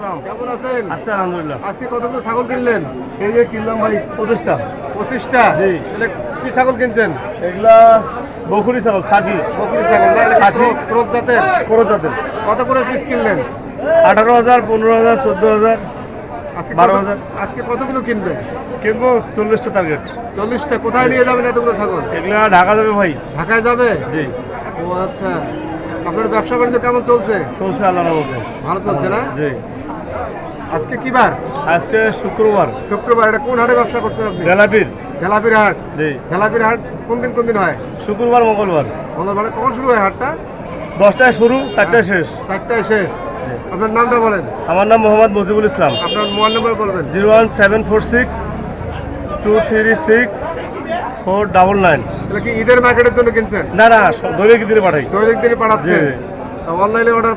কেমন আছেন? আলহামদুলিল্লাহ। আজকে কতগুলো ছাগল কিনলেন? এই যে কিনলাম ভাই পঁচিশটা। পঁচিশটা? জি। কি ছাগল কিনছেন? এগুলা বকুরি ছাগল ছাগি। বকরি ছাগল না এটা খাসি। ক্রো- ক্রোস জাতের? করো জাতের। কত করে পিস কিনলেন? আঠারো হাজার পনেরো হাজার চোদ্দ হাজার আজকে বারো হাজার। আজকে কতগুলো কিনবেন কিনবো চল্লিশটা টার্গেট চল্লিশটা। কোথায় নিয়ে যাবেন এতগুলো ছাগল? এগুলা ঢাকা যাবে ভাই। ঢাকায় যাবে? জি। ও আচ্ছা। আপনার ব্যবসা বাণিজ্য কেমন চলছে? চলছে আল্লাহ বলতে ভালো চলছে না? জি। আজকে কি বার? আজকে শুক্রবার। শুক্রবার এটা কোন হাটে ব্যবসা করছেন আপনি? জেলাপির। জেলাপির হাট। জি। জেলাপির হাট কোন দিন কোন দিন হয়? শুক্রবার মঙ্গলবার। মঙ্গলবার কখন শুরু হয় হাটটা? দশটায় শুরু চারটায় শেষ। চারটায় শেষ। আপনার নামটা বলেন। আমার নাম মোহাম্মদ মজিবুল ইসলাম। আপনার মোবাইল নম্বর বলবেন। Zero one seven four six two three six four double nine. তাহলে কি ঈদের মার্কেটের জন্য কিনছেন? না না দৈনিক দিনে পাঠাই। দৈনিক দিনে পাঠাচ্ছে অনলাইনে অর্ডার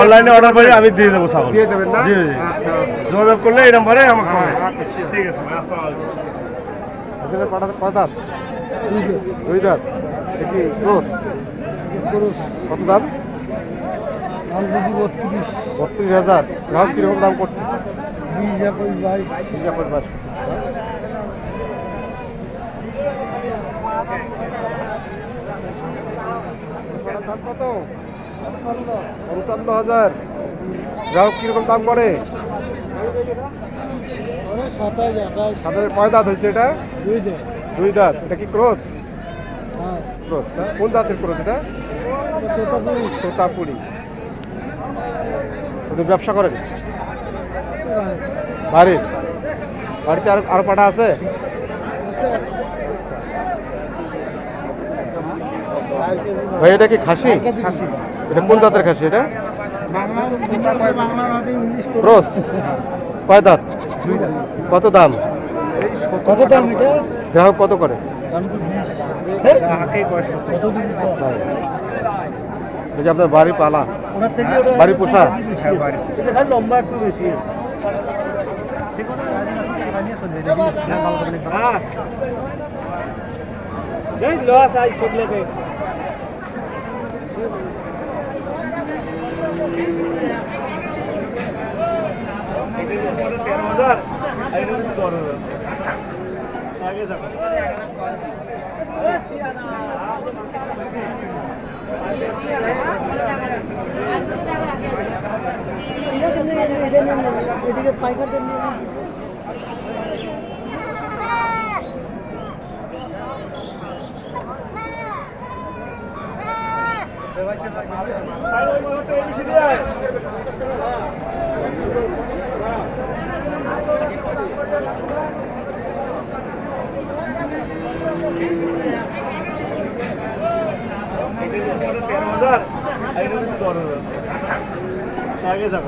অনলাইনে অর্ডার করে আমি দিয়ে দেবো ছাগল। দিয়ে দেবেন না? জি আচ্ছা। যোগাযোগ করলে এই নাম্বারে আমাকে হ্যাঁ, আচ্ছা ঠিক আছে ভাই, আসসালামু আলাইকুম। পাঠাতে কয় দুই দাঁত। কি ক্রস? কত দাম? বত্রিশ। বত্রিশ হাজার। গ্রাহক কীরকম দাম করছে? বিশ একুশ বাইশ। বিশ একুশ বাইশ দাম পঞ্চান্ন হাজার। গ্রাহক কীরকম দাম করে? কয় দাঁত হয়েছে এটা? দুই দাঁত। এটা কি ক্রস? ক্রস কোন জাতের ক্রস এটা? তোতাপুরি। আপনি ব্যবসা করেন? বাড়ির? বাড়িতে আর, আরও পাঠা আছে? ভাই এটা কি খাসি? এটা কোন জাতের খাসি এটা? ক্রস। কয় দাঁত? কত দাম? কত দাম এটা? গ্রাহক কত করে? দাম তো বিশ। কত দিন তাই। এই যে আপনার বাড়ি পালা। ওনার বাড়ি পোষা? এটা লম্বা একটু বেশি এই লস আই সব লোকে তেরো হাজার আর এটা হচ্ছে দশ হাজার। আগে যাব। এদিকে পাইকারদের নিয়ে আর ওই মুহূর্তে এই বেশি দিয়ে আয়। তেরো হাজার আর এটা হচ্ছে দশ হাজার। আগে যাব।